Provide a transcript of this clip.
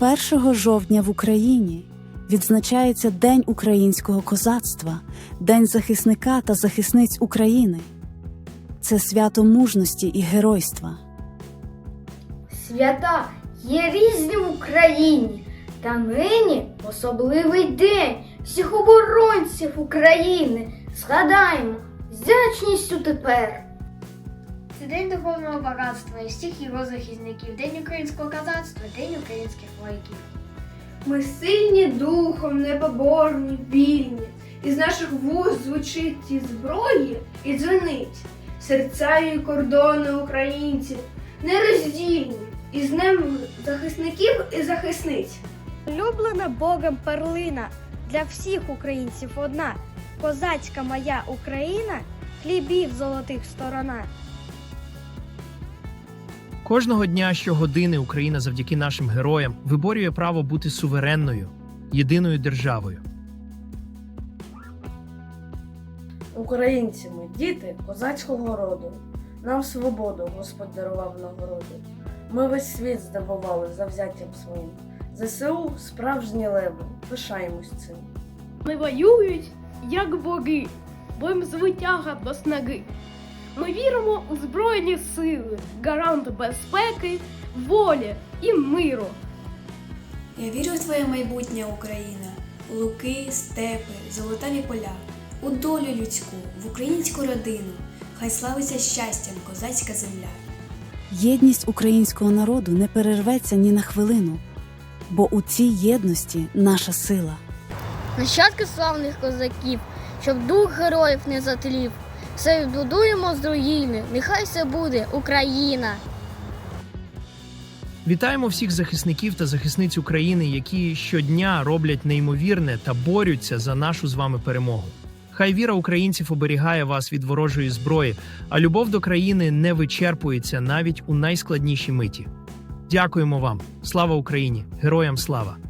1 жовтня в Україні відзначається День українського козацтва, День захисника та захисниць України. Це свято мужності і геройства. Свята є різні в Україні, та нині особливий день всіх оборонців України. Згадаємо з вдячністю тепер. Це день духовного багатства і всіх його захисників, день українського козацтва, день українських вояків. Ми сильні духом, непоборні, вільні. Із наших вуст звучить ті зброї і дзвенить. Серця і кордони українців нероздільні. І з ним захисників і захисниць. Улюблена Богом перлина для всіх українців одна. Козацька моя Україна, хлібів золотих сторона. Кожного дня щогодини Україна завдяки нашим героям виборює право бути суверенною, єдиною державою. Українці ми, діти козацького роду. Нам свободу Господь дарував нагороду. Ми весь світ здобували завзяттям своїм. ЗСУ справжні леви, пишаємось цим. Ми воюють, як боги, бо їм звитяга до снаги. Ми віримо у Збройні сили, гарант безпеки, волі і миру. Я вірю в твоє майбутнє Україна, у луки, степи, золотаві поля, у долю людську, в українську родину. Хай славиться щастям козацька земля. Єдність українського народу не перерветься ні на хвилину, бо у цій єдності наша сила. Нащадки славних козаків, щоб дух героїв не затлів. Все відбудуємо з руїни, нехай все буде Україна. Вітаємо всіх захисників та захисниць України, які щодня роблять неймовірне та борються за нашу з вами перемогу. Хай віра українців оберігає вас від ворожої зброї, а любов до країни не вичерпується навіть у найскладніші миті. Дякуємо вам! Слава Україні! Героям слава!